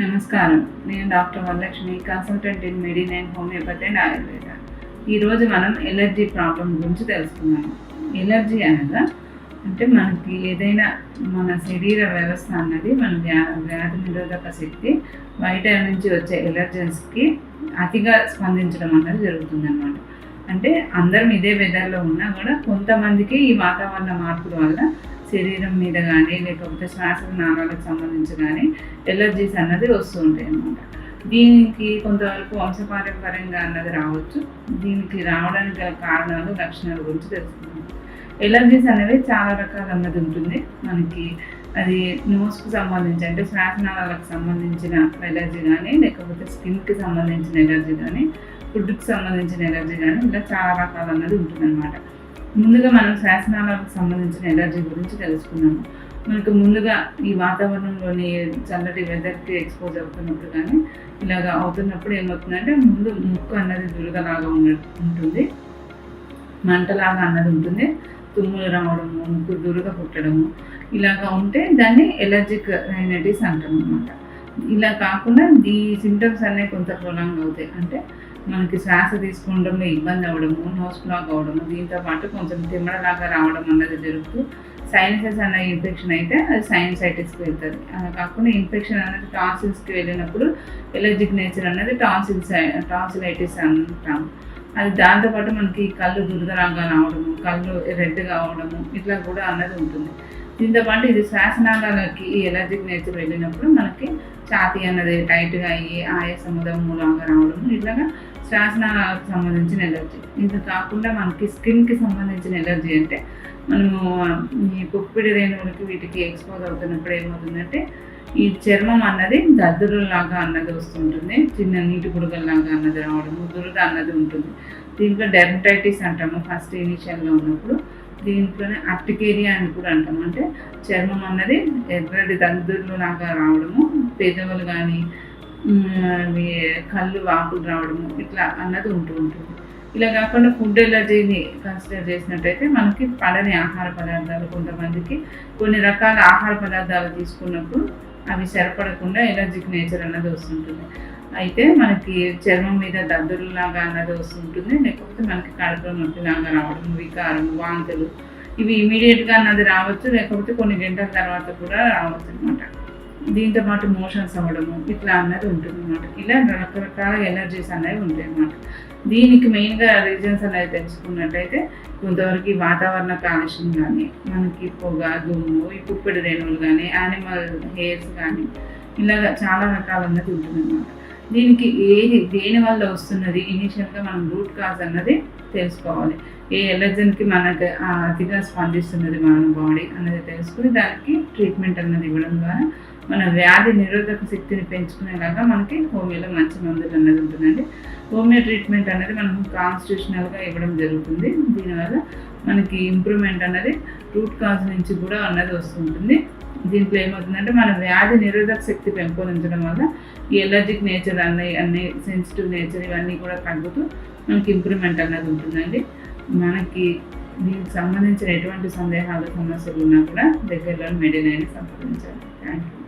నమస్కారం. నేను doctor Varalakshmi consultant in medicine and homeopathy and Ayurveda. ఈరోజు మనం ఎలర్జీ ప్రాబ్లం గురించి తెలుసుకున్నాము ఎలర్జీ అనగా అంటే మనకి ఏదైనా మన శరీర వ్యవస్థ అన్నది మన వ్యా వ్యాధి నిరోధక శక్తి బయట నుంచి వచ్చే ఎలర్జెన్స్కి అతిగా స్పందించడం అన్నది జరుగుతుందన్నమాట. అంటే అందరం ఇదే వెదర్లో ఉన్నా కూడా కొంతమందికి ఈ వాతావరణ మార్పుల వల్ల శరీరం మీద కానీ లేకపోతే శ్వాస నాళాలకు సంబంధించి కానీ ఎలర్జీస్ అన్నది వస్తూ ఉంటాయి అన్నమాట. దీనికి కొంతవరకు వంశపారపరంగా అన్నది రావచ్చు. దీనికి రావడానికి గల కారణాలు లక్షణాల గురించి తెలుసుకుందాం. ఎలర్జీస్ అనేవి చాలా రకాలు అన్నది ఉంటుంది. మనకి అది నోస్కి సంబంధించి అంటే శ్వాసనాళాలకు సంబంధించిన ఎలర్జీ కానీ లేకపోతే స్కిన్కి సంబంధించిన ఎలర్జీ కానీ ఫుడ్కి సంబంధించిన ఎలర్జీ కానీ ఇలా చాలా రకాలు అన్నది ఉంటుందన్నమాట. ముందుగా మనం శ్వాసనాళాలకు సంబంధించిన ఎలర్జీ గురించి తెలుసుకున్నాము. మనకు ముందుగా ఈ వాతావరణంలోని చల్లటి వెదర్కి ఎక్స్పోజ్ అవుతున్నప్పుడు కానీ ఇలాగ అవుతున్నప్పుడు ఏమవుతుందంటే ముందు ముక్కు అన్నది దురదలాగా ఉన్న ఉంటుంది. మంటలాగా అన్నది ఉంటుంది. తుమ్ములు రావడము ముక్కు దురద పుట్టడము ఇలాగా ఉంటే దాన్ని ఎలర్జిక్ రైనైటిస్ అంటాం అనమాట ఇలా కాకుండా ఈ సిమ్టమ్స్ అనేవి కొంత ప్రొలాంగ్ అవుతాయి. అంటే మనకి శ్వాస తీసుకోవడంలో ఇబ్బంది అవ్వడము నోస్ బ్లాక్ అవ్వడము దీంతో పాటు కొంచెం తిమ్మడలాగా రావడం అన్నది జరుగుతూ సైనసెస్ అనే ఇన్ఫెక్షన్ అయితే అది సైనసైటిస్కి వెళ్తుంది. అలా కాకుండా ఇన్ఫెక్షన్ అనేది టాన్సిల్స్కి వెళ్ళినప్పుడు ఎలర్జిక్ నేచర్ అనేది టాన్సిల్స్ టాన్సిలైటిస్ అంటాం. అది దాంతోపాటు మనకి కళ్ళు దురదలాగా రావడము కళ్ళు రెడ్గా అవడము ఇట్లా కూడా అన్నది ఉంటుంది. దీంతో పాటు ఇది శ్వాసనాళాలకి ఈ ఎలర్జిక్ నేచర్ వెళ్ళినప్పుడు మనకి ఛాతీ అన్నది టైట్గా అయ్యి ఆయాసము దమ్ములాగా రావడము ఇట్లాగా శ్వాసనాళాలకు సంబంధించిన ఎలర్జీ. ఇది కాకుండా మనకి స్కిన్కి సంబంధించిన ఎలర్జీ అంటే మనము ఈ పుప్పిడి రేణువులకి వీటికి ఎక్స్పోజ్ అవుతున్నప్పుడు ఏమవుతుందంటే ఈ చర్మం అన్నది దద్దురులాగా అన్నది వస్తుంటుంది చిన్న నీటి బుడగల్లాగా అన్నది రావడము దురద అన్నది ఉంటుంది. దీంట్లో డెర్మటైటిస్ అంటాము ఫస్ట్ ఇనిషియల్గా ఉన్నప్పుడు. దీంట్లోనే అర్టికేరియా అని కూడా అంటాం. అంటే చర్మం అన్నది ఎర్రటి దద్దుర్లు లాగా రావడము పేదవాళ్ళు కానీ కళ్ళు వాపులు రావడము ఇట్లా అన్నది ఉంటూ ఉంటుంది. ఇలా కాకుండా ఫుడ్ ఎలర్జీని కన్సిడర్ చేసినట్టయితే మనకి పడని ఆహార పదార్థాలు కొంతమందికి కొన్ని రకాల ఆహార పదార్థాలు తీసుకున్నప్పుడు అవి సరిపడకుండా ఎలర్జిక్ నేచర్ అన్నది వస్తుంటుంది. అయితే మనకి చర్మం మీద దద్దురులాగా అన్నది వస్తుంటుంది. లేకపోతే మనకి కడుపులో నొప్పిలాగా రావడం వికారం వాంతులు ఇవి ఇమీడియట్గా అన్నది రావచ్చు. లేకపోతే కొన్ని గంటల తర్వాత కూడా రావచ్చు అనమాట దీంతో పాటు మోషన్స్ అవ్వడము ఇట్లా అన్నది ఉంటుంది అనమాట ఇలా రకరకాల ఎనర్జీస్ అనేవి ఉంటాయి అన్నమాట దీనికి మెయిన్గా రీజన్స్ అనేది తెలుసుకున్నట్టయితే కొంతవరకు వాతావరణ కాలుష్యం కానీ మనకి పొగ దుమ్ము ఈ రేణువులు కానీ యానిమల్ హెయిర్స్ కానీ ఇలాగ చాలా రకాలు అన్నది ఉంటుంది అనమాట దీనికి ఏది దేని వల్ల వస్తున్నది? ఇనీషియల్గా మనం రూట్ కాజ్ అన్నది తెలుసుకోవాలి. ఏ ఎలర్జన్కి మనకు అతిగా స్పందిస్తున్నది మన బాడీ అన్నది తెలుసుకుని దానికి ట్రీట్మెంట్ అన్నది ఇవ్వడం ద్వారా మన వ్యాధి నిరోధక శక్తిని పెంచుకునేలాగా మనకి హోమియోలో మంచి మందులు అన్నది ఉంటుందండి. హోమియో ట్రీట్మెంట్ అనేది మనం కాన్స్టిట్యూషనల్గా ఇవ్వడం జరుగుతుంది. దీనివల్ల మనకి ఇంప్రూవ్మెంట్ అనేది రూట్ కాజ్ నుంచి కూడా అన్నది వస్తుంటుంది. దీంట్లో ఏమవుతుందంటే మన వ్యాధి నిరోధక శక్తి పెంపొందించడం వల్ల ఈ ఎలర్జిక్ నేచర్ అన్నీ అన్ని సెన్సిటివ్ నేచర్ ఇవన్నీ కూడా తగ్గుతూ మనకి ఇంప్రూవ్మెంట్ అన్నది ఉంటుందండి. మనకి దీనికి సంబంధించిన ఎటువంటి సందేహాలు సమస్యలు ఉన్నా కూడా దగ్గరలో మెడినైన్ సంప్రదించాలి థ్యాంక్ యూ